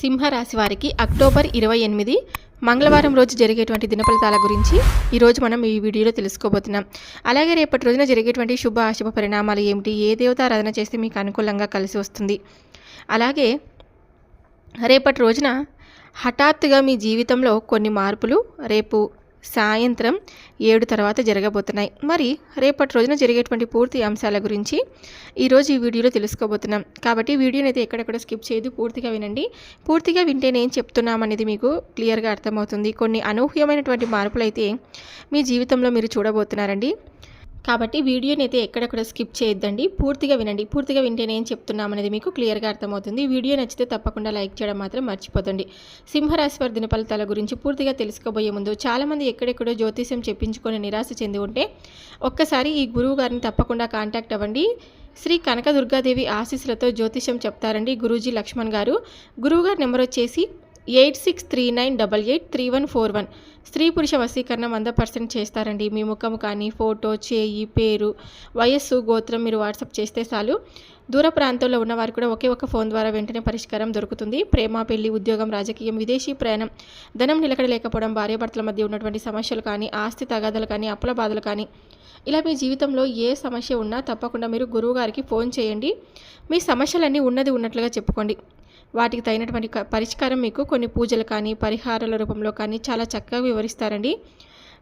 సింహరాశి వారికి అక్టోబర్ ఇరవై ఎనిమిది మంగళవారం రోజు జరిగేటువంటి దినఫలితాల గురించి ఈరోజు మనం ఈ వీడియోలో తెలుసుకోబోతున్నాం. అలాగే రేపటి రోజున జరిగేటువంటి శుభ అశుభ పరిణామాలు ఏమిటి ఏ దేవతారాధన చేస్తే మీకు అనుకూలంగా కలిసి వస్తుంది. అలాగే రేపటి రోజున హఠాత్తుగా మీ జీవితంలో కొన్ని మార్పులు రేపు సాయంత్రం ఏడు తర్వాత జరగబోతున్నాయి. మరి రేపటి రోజున జరిగేటువంటి పూర్తి అంశాల గురించి ఈరోజు ఈ వీడియోలో తెలుసుకోబోతున్నాం. కాబట్టి వీడియోని అయితే ఎక్కడెక్కడ స్కిప్ చేయదు పూర్తిగా వినండి. పూర్తిగా వింటే నేను చెప్తున్నామనేది మీకు క్లియర్గా అర్థమవుతుంది. కొన్ని అనూహ్యమైనటువంటి మార్పులు అయితే మీ జీవితంలో మీరు చూడబోతున్నారండి. కాబట్టి వీడియోని అయితే ఎక్కడెక్కడ స్కిప్ చేయొద్దండి. పూర్తిగా వినండి. పూర్తిగా వింటే నేను చెప్తున్నామనేది మీకు క్లియర్గా అర్థమవుతుంది. వీడియో నచ్చితే తప్పకుండా లైక్ చేయడం మాత్రం మర్చిపోదండి సింహరాశి వారి దినఫలితాల గురించి పూర్తిగా తెలుసుకోబోయే ముందు చాలామంది ఎక్కడెక్కడో జ్యోతిష్యం చెప్పించుకొని నిరాశ చెంది ఉంటే ఒక్కసారి ఈ గురువు గారిని తప్పకుండా కాంటాక్ట్ అవ్వండి. శ్రీ కనకదుర్గాదేవి ఆశీస్సులతో జ్యోతిష్యం చెప్తారండి గురూజీ లక్ష్మణ్ గారు. గురువుగారి నెంబర్ వచ్చేసి eight six three nine double eight three one four one. స్త్రీ పురుష వసీకరణం వంద పర్సెంట్ చేస్తారండి. మీ ముఖం కానీ ఫోటో చేయి పేరు వయస్సు గోత్రం మీరు వాట్సాప్ చేస్తే చాలు. దూర ప్రాంతంలో ఉన్నవారు కూడా ఒకే ఒక ఫోన్ ద్వారా వెంటనే పరిష్కారం దొరుకుతుంది. ప్రేమ పెళ్ళి ఉద్యోగం రాజకీయం విదేశీ ప్రయాణం ధనం నిలకడలేకపోవడం భార్యాభర్తల మధ్య ఉన్నటువంటి సమస్యలు కానీ ఆస్తి తగాదాలు కానీ అప్పుల బాధలు కానీ. ఇలా మీ జీవితంలో ఏ సమస్య ఉన్నా తప్పకుండా మీరు గురువు గారికి ఫోన్ చేయండి. మీ సమస్యలన్నీ ఉన్నది ఉన్నట్లుగా చెప్పుకోండి. వాటికి తగినటువంటి పరిష్కారం మీకు కొన్ని పూజలు కానీ పరిహారాల రూపంలో కానీ చాలా చక్కగా వివరిస్తారండి.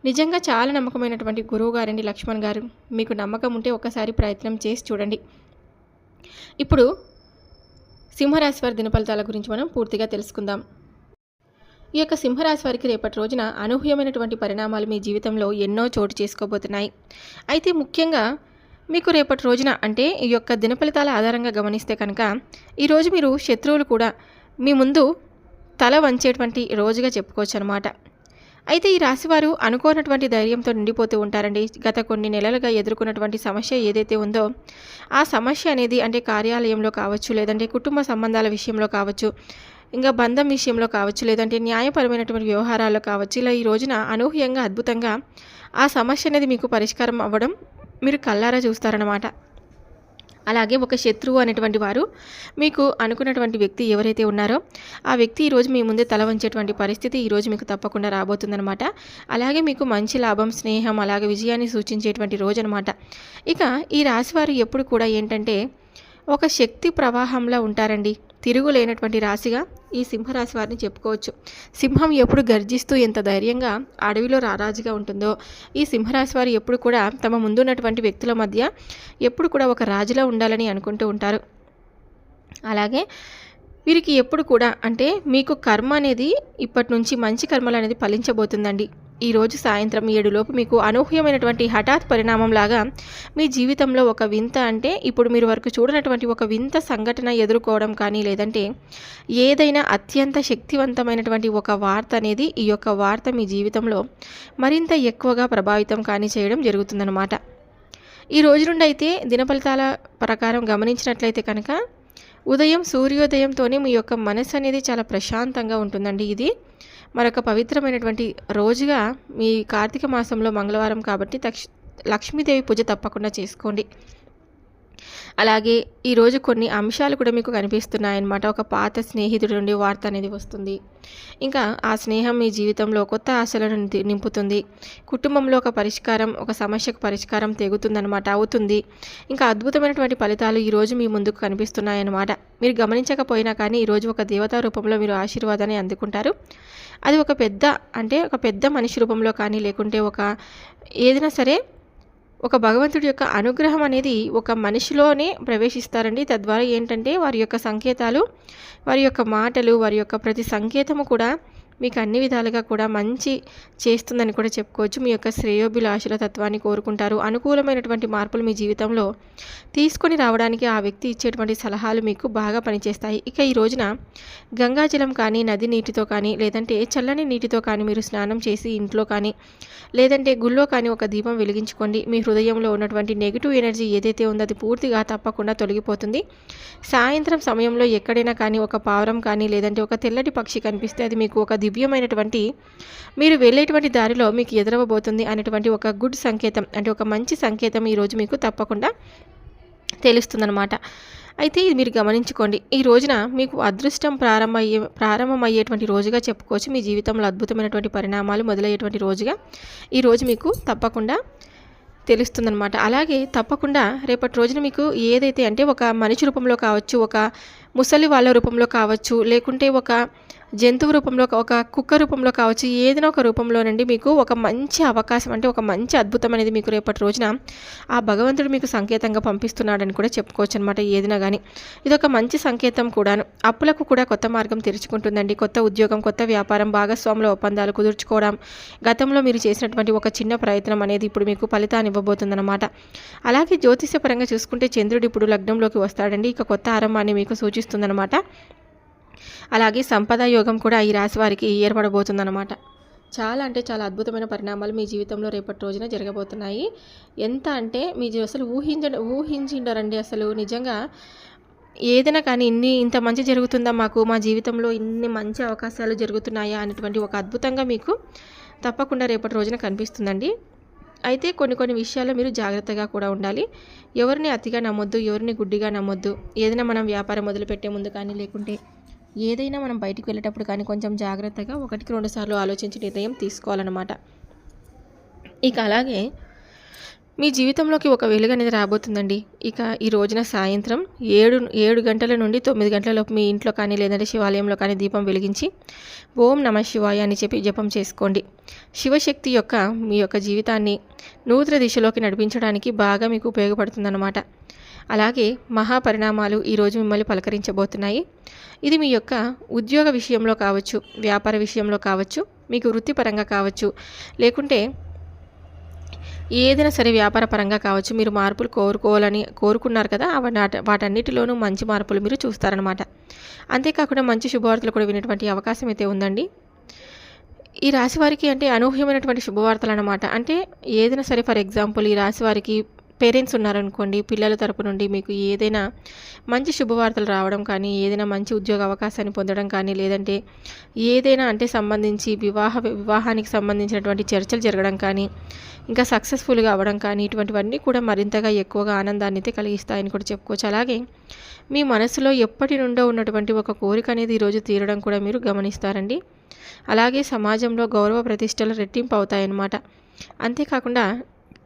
నిజంగా చాలా నమ్మకమైనటువంటి గురువు గారండి లక్ష్మణ్ గారు. మీకు నమ్మకం ఉంటే ఒకసారి ప్రయత్నం చేసి చూడండి. ఇప్పుడు సింహరాశి వారి దినఫలితాల గురించి మనం పూర్తిగా తెలుసుకుందాం. ఈ యొక్క సింహరాశి వారికి రేపటి రోజున అనూహ్యమైనటువంటి పరిణామాలు మీ జీవితంలో ఎన్నో చోటు చేసుకోబోతున్నాయి. అయితే ముఖ్యంగా మీకు రేపటి రోజున అంటే ఈ యొక్క దినఫలితాల ఆధారంగా గమనిస్తే కనుక ఈరోజు మీరు శత్రువులు కూడా మీ ముందు తల వంచేటువంటి రోజుగా చెప్పుకోవచ్చు అనమాట అయితే ఈ రాశివారు అనుకోనటువంటి ధైర్యంతో నిండిపోతూ ఉంటారండి. గత కొన్ని నెలలుగా ఎదుర్కొన్నటువంటి సమస్య ఏదైతే ఉందో ఆ సమస్య అనేది అంటే కార్యాలయంలో కావచ్చు లేదంటే కుటుంబ సంబంధాల విషయంలో కావచ్చు ఇంకా బంధం విషయంలో కావచ్చు లేదంటే న్యాయపరమైనటువంటి వ్యవహారాల్లో కావచ్చు ఇలా ఈ రోజున అనూహ్యంగా అద్భుతంగా ఆ సమస్య అనేది మీకు పరిష్కారం అవ్వడం మీరు కల్లారా చూస్తారన్నమాట. అలాగే ఒక శత్రువు అనేటువంటి వారు మీకు అనుకున్నటువంటి వ్యక్తి ఎవరైతే ఉన్నారో ఆ వ్యక్తి ఈరోజు మీ ముందే తల వంచేటువంటి పరిస్థితి ఈరోజు మీకు తప్పకుండా రాబోతుందనమాట అలాగే మీకు మంచి లాభం స్నేహం అలాగే విజయాన్ని సూచించేటువంటి రోజు అనమాట ఇక ఈ రాశివారు ఎప్పుడు కూడా ఏంటంటే ఒక శక్తి ప్రవాహంలో ఉంటారండి. తిరుగులేనటువంటి రాశిగా ఈ సింహరాశి వారిని చెప్పుకోవచ్చు. సింహం ఎప్పుడు గర్జిస్తూ ఎంత ధైర్యంగా అడవిలో రారాజుగా ఉంటుందో ఈ సింహరాశి వారు ఎప్పుడు కూడా తమ ముందున్నటువంటి వ్యక్తుల మధ్య ఎప్పుడు కూడా ఒక రాజులా ఉండాలని అనుకుంటూ ఉంటారు. అలాగే వీరికి ఎప్పుడు కూడా అంటే మీకు కర్మ అనేది ఇప్పటి నుంచి మంచి కర్మలు అనేది ఫలించబోతుందండి. ఈరోజు సాయంత్రం ఏడులోపు మీకు అనూహ్యమైనటువంటి హఠాత్ పరిణామంలాగా మీ జీవితంలో ఒక వింత అంటే ఇప్పుడు మీరు వరకు చూడనటువంటి ఒక వింత సంఘటన ఎదుర్కోవడం కానీ లేదంటే ఏదైనా అత్యంత శక్తివంతమైనటువంటి ఒక వార్త అనేది ఈ యొక్క వార్త మీ జీవితంలో మరింత ఎక్కువగా ప్రభావితం కానీ చేయడం జరుగుతుందన్నమాట. ఈ రోజు నుండి అయితే దినఫలితాల ప్రకారం గమనించినట్లయితే కనుక ఉదయం సూర్యోదయంతోనే మీ యొక్క మనసు అనేది చాలా ప్రశాంతంగా ఉంటుందండి ఇది. మరొక పవిత్రమైనటువంటి రోజుగా మీ కార్తీక మాసంలో మంగళవారం కాబట్టి తక్ష లక్ష్మీదేవి పూజ తప్పకుండా చేసుకోండి. అలాగే ఈరోజు కొన్ని అంశాలు కూడా మీకు కనిపిస్తున్నాయన్నమాట. ఒక పాత స్నేహితుడి నుండి వార్త అనేది వస్తుంది. ఇంకా ఆ స్నేహం మీ జీవితంలో కొత్త ఆశలను నింపుతుంది. కుటుంబంలో ఒక పరిష్కారం ఒక సమస్యకు పరిష్కారం తెగుతుందన్నమాట అవుతుంది. ఇంకా అద్భుతమైనటువంటి ఫలితాలు ఈరోజు మీ ముందుకు కనిపిస్తున్నాయన్నమాట. మీరు గమనించకపోయినా కానీ ఈరోజు ఒక దేవతా రూపంలో మీరు ఆశీర్వాదాన్ని అందుకుంటారు. అది ఒక పెద్ద అంటే ఒక పెద్ద మనిషి రూపంలో కానీ లేకుంటే ఒక ఏదైనా సరే ఒక భగవంతుడి యొక్క అనుగ్రహం అనేది ఒక మనిషిలోనే ప్రవేశిస్తారండి. తద్వారా ఏంటంటే వారి యొక్క సంకేతాలు వారి యొక్క మాటలు వారి యొక్క ప్రతి సంకేతము కూడా మీకు అన్ని విధాలుగా కూడా మంచి చేస్తుందని కూడా చెప్పుకోవచ్చు. మీ యొక్క శ్రేయోభిలాషుల తత్వాన్ని కోరుకుంటారు. అనుకూలమైనటువంటి మార్పులు మీ జీవితంలో తీసుకొని రావడానికి ఆ వ్యక్తి ఇచ్చేటువంటి సలహాలు మీకు బాగా పనిచేస్తాయి. ఇక ఈ రోజున గంగాజలం కానీ నది నీటితో కానీ లేదంటే చల్లని నీటితో కానీ మీరు స్నానం చేసి ఇంట్లో కానీ లేదంటే గుళ్ళో కానీ ఒక దీపం వెలిగించుకోండి. మీ హృదయంలో ఉన్నటువంటి నెగిటివ్ ఎనర్జీ ఏదైతే ఉందో అది పూర్తిగా తప్పకుండా తొలగిపోతుంది. సాయంత్రం సమయంలో ఎక్కడైనా కానీ ఒక పావురం కానీ లేదంటే ఒక తెల్లటి పక్షి కనిపిస్తే అది మీకు ఒక దివ్యమైనటువంటి మీరు వెళ్ళేటువంటి దారిలో మీకు ఎదురవబోతుంది అనేటువంటి ఒక గుడ్ సంకేతం అంటే ఒక మంచి సంకేతం ఈరోజు మీకు తప్పకుండా తెలుస్తుందన్నమాట. అయితే ఇది మీరు గమనించుకోండి ఈ రోజున మీకు అదృష్టం ప్రారంభమయ్యే ప్రారంభమయ్యేటువంటి రోజుగా చెప్పుకోవచ్చు. మీ జీవితంలో అద్భుతమైనటువంటి పరిణామాలు మొదలయ్యేటువంటి రోజుగా ఈరోజు మీకు తప్పకుండా తెలుస్తుందనమాట అలాగే తప్పకుండా రేపటి రోజున మీకు ఏదైతే అంటే ఒక మనిషి రూపంలో కావచ్చు ఒక ముసలి వాళ్ళ రూపంలో కావచ్చు లేకుంటే ఒక జంతువు రూపంలో ఒక కుక్క రూపంలో కావచ్చు ఏదైనా ఒక రూపంలోనండి మీకు ఒక మంచి అవకాశం అంటే ఒక మంచి అద్భుతం అనేది మీకు రేపటి రోజున ఆ భగవంతుడు మీకు సంకేతంగా పంపిస్తున్నాడని కూడా చెప్పుకోవచ్చు అనమాట ఏదైనా కానీ ఇది ఒక మంచి సంకేతం కూడాను. అప్పులకు కూడా కొత్త మార్గం తెరుచుకుంటుందండి. కొత్త ఉద్యోగం కొత్త వ్యాపారం భాగస్వాముల ఒప్పందాలు కుదుర్చుకోవడం గతంలో మీరు చేసినటువంటి ఒక చిన్న ప్రయత్నం అనేది ఇప్పుడు మీకు ఫలితాన్ని ఇవ్వబోతుందన్నమాట. అలాగే జ్యోతిష్యపరంగా చూసుకుంటే చంద్రుడు ఇప్పుడు లగ్నంలోకి వస్తాడండి. ఇక కొత్త ఆరంభాన్ని మీకు సూచిస్తుందన్నమాట అలాగే సంపద యోగం కూడా ఈ రాశి వారికి ఏర్పడబోతుందన్నమాట. చాలా అంటే చాలా అద్భుతమైన పరిణామాలు మీ జీవితంలో రేపటి రోజున జరగబోతున్నాయి. ఎంత అంటే మీ అసలు ఊహించ ఊహించిండరండి అసలు నిజంగా. ఏదైనా కానీ ఇన్ని ఇంత మంచి జరుగుతుందా మాకు? మా జీవితంలో ఇన్ని మంచి అవకాశాలు జరుగుతున్నాయా? అనేటువంటి ఒక అద్భుతంగా మీకు తప్పకుండా రేపటి రోజున కనిపిస్తుందండి. అయితే కొన్ని కొన్ని విషయాల్లో మీరు జాగ్రత్తగా కూడా ఉండాలి. ఎవరిని అతిగా నమ్మొద్దు ఎవరిని గుడ్డిగా నమ్మొద్దు. ఏదైనా మనం వ్యాపారం మొదలుపెట్టే ముందు కానీ లేకుంటే ఏదైనా మనం బయటికి వెళ్ళేటప్పుడు కానీ కొంచెం జాగ్రత్తగా ఒకటికి రెండు సార్లు ఆలోచించి నిర్ణయం తీసుకోవాలన్నమాట. ఇక అలాగే మీ జీవితంలోకి ఒక వెలుగు అనేది రాబోతుందండి. ఇక ఈ రోజున సాయంత్రం ఏడు ఏడు గంటల నుండి తొమ్మిది గంటలలోపు మీ ఇంట్లో కానీ లేదంటే శివాలయంలో కానీ దీపం వెలిగించి ఓం నమ శివాయ అని చెప్పి జపం చేసుకోండి. శివశక్తి యొక్క మీ యొక్క జీవితాన్ని నూతన దిశలోకి నడిపించడానికి బాగా మీకు ఉపయోగపడుతుందన్నమాట. అలాగే మహాపరిణామాలు ఈరోజు మిమ్మల్ని పలకరించబోతున్నాయి. ఇది మీ యొక్క ఉద్యోగ విషయంలో కావచ్చు వ్యాపార విషయంలో కావచ్చు మీకు వృత్తిపరంగా కావచ్చు లేకుంటే ఏదైనా సరే వ్యాపార పరంగా కావచ్చు మీరు మార్పులు కోరుకోవాలని కోరుకున్నారు కదా వాటన్నిటిలోనూ మంచి మార్పులు మీరు చూస్తారనమాట అంతేకాకుండా మంచి శుభవార్తలు కూడా వినేటువంటి అవకాశం అయితే ఉందండి. ఈ రాశి వారికి అంటే అనూహ్యమైనటువంటి శుభవార్తలు అనమాట అంటే ఏదైనా సరే ఫర్ ఎగ్జాంపుల్ ఈ రాశి వారికి పేరెంట్స్ ఉన్నారనుకోండి పిల్లల తరపు నుండి మీకు ఏదైనా మంచి శుభవార్తలు రావడం కానీ ఏదైనా మంచి ఉద్యోగ అవకాశాన్ని పొందడం కానీ లేదంటే ఏదైనా అంటే సంబంధించి వివాహ వివాహానికి సంబంధించినటువంటి చర్చలు జరగడం కానీ ఇంకా సక్సెస్ఫుల్గా అవ్వడం కానీ ఇటువంటివన్నీ కూడా మరింతగా ఎక్కువగా ఆనందాన్ని అయితే కలిగిస్తాయని కూడా చెప్పుకోవచ్చు. అలాగే మీ మనసులో ఎప్పటి నుండో ఉన్నటువంటి ఒక కోరిక అనేది ఈరోజు తీరడం కూడా మీరు గమనిస్తారండి. అలాగే సమాజంలో గౌరవ ప్రతిష్టలు రెట్టింపు అవుతాయన్నమాట. అంతేకాకుండా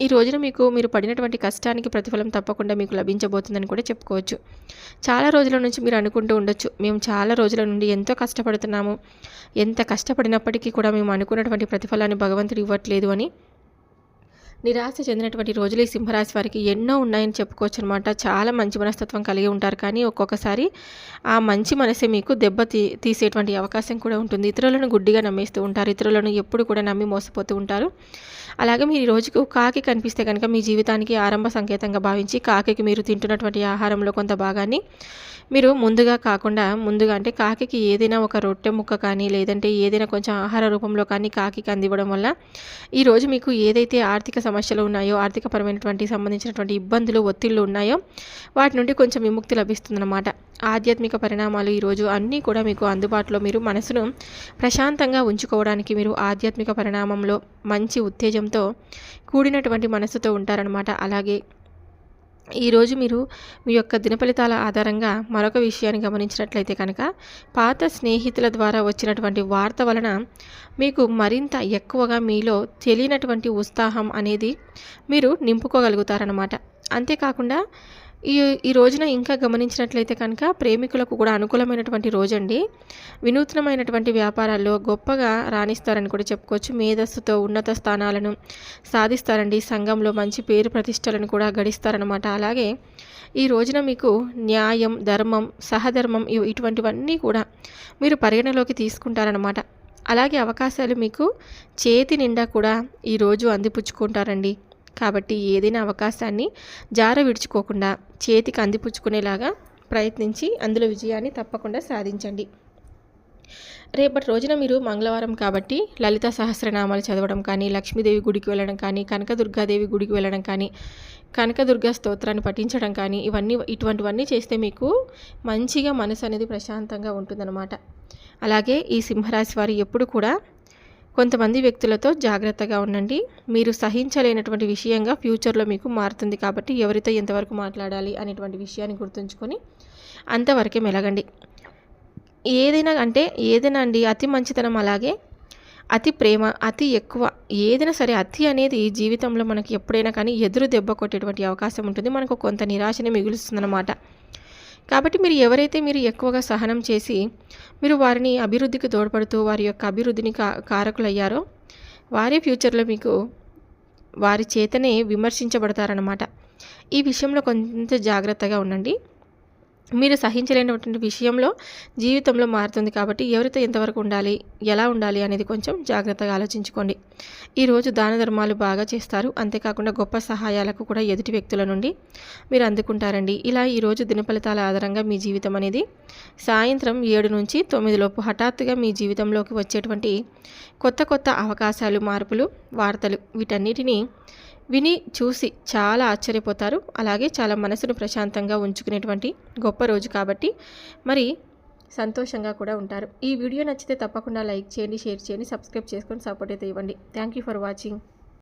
ఈ రోజున మీకు మీరు పడినటువంటి కష్టానికి ప్రతిఫలం తప్పకుండా మీకు లభించబోతుందని కూడా చెప్పుకోవచ్చు. చాలా రోజుల నుంచి మీరు అనుకుంటూ ఉండొచ్చు. మేము చాలా రోజుల నుండి ఎంతో కష్టపడుతున్నాము. ఎంత కష్టపడినప్పటికీ కూడా మేము అనుకున్నటువంటి ప్రతిఫలాన్ని భగవంతుడు ఇవ్వట్లేదు అని నిరాశ చెందినటువంటి రోజులు ఈ సింహరాశి వారికి ఎన్నో ఉన్నాయని చెప్పుకోవచ్చు అనమాట చాలా మంచి మనస్తత్వం కలిగి ఉంటారు. కానీ ఒక్కొక్కసారి ఆ మంచి మనసే మీకు దెబ్బ తీ తీసేటువంటి అవకాశం కూడా ఉంటుంది. ఇతరులను గుడ్డిగా నమ్మేస్తూ ఉంటారు. ఇతరులను ఎప్పుడు కూడా నమ్మి మోసపోతూ ఉంటారు. అలాగే మీరు ఈ రోజుకు కాకి కనిపిస్తే కనుక మీ జీవితానికి ఆరంభ సంకేతంగా భావించి కాకి మీరు తింటున్నటువంటి ఆహారంలో కొంత భాగాన్ని మీరు ముందుగా కాకుండా ముందుగా అంటే కాకి ఏదైనా ఒక రొట్టె ముక్క కానీ లేదంటే ఏదైనా కొంచెం ఆహార రూపంలో కానీ కాకి అందివ్వడం వల్ల ఈరోజు మీకు ఏదైతే ఆర్థిక సమస్యలు ఉన్నాయో ఆర్థికపరమైనటువంటి సంబంధించినటువంటి ఇబ్బందులు ఒత్తిళ్ళు ఉన్నాయో వాటి నుండి కొంచెం విముక్తి లభిస్తుందన్నమాట. ఆధ్యాత్మిక పరిణామాలు ఈరోజు అన్నీ కూడా మీకు అందుబాటులో మీరు మనసును ప్రశాంతంగా ఉంచుకోవడానికి మీరు ఆధ్యాత్మిక పరిణామంలో మంచి ఉత్తేజంతో కూడినటువంటి మనసుతో ఉంటారనమాట అలాగే ఈరోజు మీరు మీ యొక్క దినఫలితాల ఆధారంగా మరొక విషయాన్ని గమనించినట్లయితే కనుక పాత స్నేహితుల ద్వారా వచ్చినటువంటి వార్త వలన మీకు మరింత ఎక్కువగా మీలో తెలియనటువంటి ఉత్సాహం అనేది మీరు నింపుకోగలుగుతారనమాట అంతేకాకుండా ఈ ఈ రోజున ఇంకా గమనించినట్లయితే కనుక ప్రేమికులకు కూడా అనుకూలమైనటువంటి రోజండి. వినూత్నమైనటువంటి వ్యాపారాల్లో గొప్పగా రాణిస్తారని కూడా చెప్పుకోవచ్చు. మేధస్సుతో ఉన్నత స్థానాలను సాధిస్తారండి. సంఘంలో మంచి పేరు ప్రతిష్టలను కూడా గడిస్తారనమాట అలాగే ఈ రోజున మీకు న్యాయం ధర్మం సహధర్మం ఇటువంటివన్నీ కూడా మీరు పరిగణలోకి తీసుకుంటారనమాట అలాగే అవకాశాలు మీకు చేతి నిండా కూడా ఈరోజు అందిపుచ్చుకుంటారండి. కాబట్టి ఏదైనా అవకాశాన్ని జార విడుచుకోకుండా చేతికి అందిపుచ్చుకునేలాగా ప్రయత్నించి అందులో విజయాన్ని తప్పకుండా సాధించండి. రేపటి రోజున మీరు మంగళవారం కాబట్టి లలిత సహస్రనామాలు చదవడం కానీ లక్ష్మీదేవి గుడికి వెళ్ళడం కానీ కనకదుర్గాదేవి గుడికి వెళ్ళడం కానీ కనకదుర్గ స్తోత్రాన్ని పఠించడం కానీ ఇవన్నీ ఇటువంటివన్నీ చేస్తే మీకు మంచిగా మనసు అనేది ప్రశాంతంగా ఉంటుందన్నమాట. అలాగే ఈ సింహరాశి వారు ఎప్పుడు కూడా కొంతమంది వ్యక్తులతో జాగ్రత్తగా ఉండండి. మీరు సహించలేనటువంటి విషయంగా ఫ్యూచర్లో మీకు మారుతుంది కాబట్టి ఎవరితో ఎంతవరకు మాట్లాడాలి అనేటువంటి విషయాన్ని గుర్తుంచుకొని అంతవరకే మెలగండి. ఏదైనా అంటే ఏదైనా అండి అతి మంచితనం అలాగే అతి ప్రేమ అతి ఎక్కువ. ఏదైనా సరే అతి అనేది జీవితంలో మనకి ఎప్పుడైనా కానీ ఎదురు దెబ్బ కొట్టేటువంటి అవకాశం ఉంటుంది. మనకు కొంత నిరాశని మిగులుస్తుందన్నమాట. కాబట్టి మీరు ఎవరైతే మీరు ఎక్కువగా సహనం చేసి మీరు వారిని అభివృద్ధికి తోడ్పడుతూ వారి యొక్క అభివృద్ధిని కా కారకులయ్యారో వారే ఫ్యూచర్లో మీకు వారి చేతనే విమర్శించబడతారన్నమాట. ఈ విషయంలో కొంచెం జాగ్రత్తగా ఉండండి. మీరు సహించలేనటువంటి విషయంలో జీవితంలో మారుతుంది కాబట్టి ఎవరితో ఎంతవరకు ఉండాలి ఎలా ఉండాలి అనేది కొంచెం జాగ్రత్తగా ఆలోచించుకోండి. ఈరోజు దాన ధర్మాలు బాగా చేస్తారు. అంతేకాకుండా గొప్ప సహాయాలకు కూడా ఎదుటి వ్యక్తుల నుండి మీరు అందుకుంటారండి. ఇలా ఈరోజు దినఫలితాల ఆధారంగా మీ జీవితం అనేది సాయంత్రం ఏడు నుంచి తొమ్మిదిలోపు హఠాత్తుగా మీ జీవితంలోకి వచ్చేటువంటి కొత్త కొత్త అవకాశాలు మార్పులు వార్తలు వీటన్నిటినీ విని చూసి చాలా ఆశ్చర్యపోతారు. అలాగే చాలా మనసును ప్రశాంతంగా ఉంచుకునేటువంటి గొప్ప రోజు కాబట్టి మరి సంతోషంగా కూడా ఉంటారు. ఈ వీడియో నచ్చితే తప్పకుండా లైక్ చేయండి షేర్ చేయండి సబ్స్క్రైబ్ చేసుకొని సపోర్ట్ అయితే ఇవ్వండి. Thank you for watching